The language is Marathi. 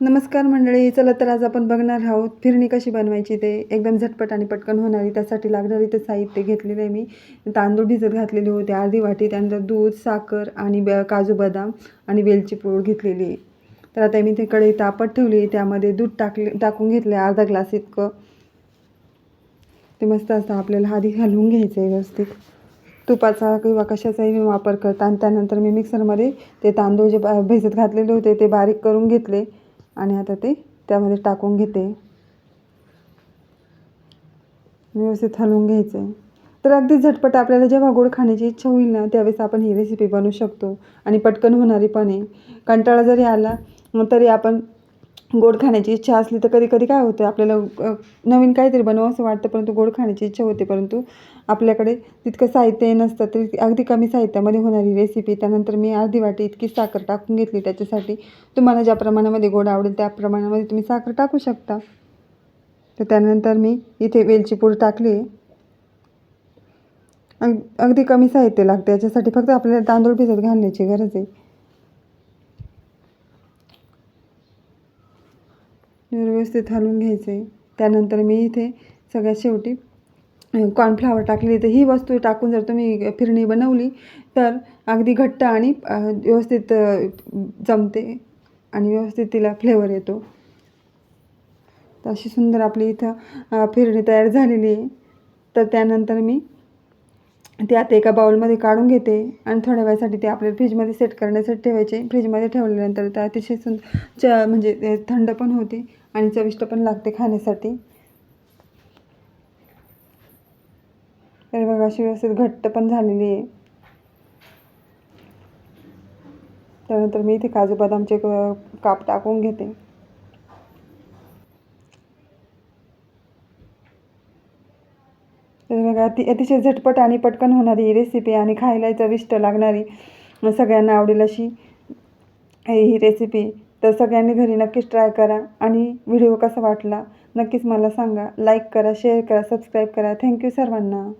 नमस्कार मंडळी चला तर आज आपण बघणार आहोत फिरणी कशी बनवायची ते. एकदम झटपट आणि पटकन होणारी त्यासाठी लागणारी ते साहित्य घेतलेलं आहे मी. तांदूळ भिजत घातलेले होते अर्धी वाटी त्यानंतर दूध साखर आणि ब काजू बदाम आणि वेलची पूड घेतलेली आहे. तर आता मी ते कढई तापत ठेवली त्यामध्ये दूध टाकले टाकून घेतले अर्धा ग्लास इतकं. ते मस्त असतं आपल्याला आधी घालून घ्यायचं आहे व्यवस्थित. तुपाचा किंवा कशाचाही मी वापर करता आणि त्यानंतर मी मिक्सरमध्ये ते तांदूळ जे बा- भिजत घातलेले होते ते बारीक करून घेतले. आणि आता ते त्यामध्ये टाकून घेते. व्यवस्थित हलवून घ्यायचं आहे तर अगदी झटपट आपल्याला जेव्हा गोड खाण्याची इच्छा होईल ना त्यावेळेस आपण ही रेसिपी बनवू शकतो. आणि पटकन होणारी पण आहे. कंटाळा जरी आला तरी आपण गोड खाण्याची इच्छा असली तर कधी कधी काय होतं आपल्याला नवीन काहीतरी बनवावं असं वाटतं परंतु गोड खाण्याची इच्छा होते परंतु आपल्याकडे तितकं साहित्य नसतं तरी अगदी कमी साहित्यामध्ये होणारी रेसिपी त्यानंतर मी अर्धी वाटी इतकी साखर टाकून घेतली त्याच्यासाठी तुम्हाला ज्या प्रमाणामध्ये गोड आवडेल त्या प्रमाणामध्ये तुम्ही साखर टाकू शकता. तर त्यानंतर मी इथे वेलची पूड टाकली. आहे अग अगदी कमी साहित्य लागतं याच्यासाठी फक्त आपल्याला तांदूळ भिजत घालण्याची गरज आहे. व्यवस्थित हलवून घ्यायचं. आहे त्यानंतर मी इथे सगळ्यात शेवटी कॉर्नफ्लावर टाकली. तर ही वस्तू टाकून जर तुम्ही फिरणी बनवली तर अगदी घट्ट आणि व्यवस्थित जमते आणि व्यवस्थित तिला फ्लेवर येतो. तर अशी सुंदर आपली इथं फिरणी तयार झालेली आहे. तर त्यानंतर मी ते आता एका बाउलमध्ये काढून घेते आणि थोड्या वेळासाठी ते आपल्याला फ्रीजमध्ये सेट करण्यासाठी ठेवायचे. फ्रीजमध्ये ठेवल्यानंतर ते अतिशय सुंद च म्हणजे थंड पण होते. आणि चविष्ट पण लागते खाण्यासाठी. तर बघा अशी व्यवस्थित घट्ट पण झालेली आहे. त्यानंतर मी इथे काजू बदामचे क- काप टाकून घेते. तर बघा अति अतिशय झटपट आणि पटकन होणारी ही रेसिपी आणि खायला चविष्ट लागणारी सगळ्यांना आवडेल अशी ही रेसिपी तर सगळ्यांनी घरी नक्कीच ट्राय करा. आणि व्हिडिओ कसा वाटला नक्कीच मला सांगा. लाईक करा शेअर करा सबस्क्राईब करा. थँक्यू सर्वांना.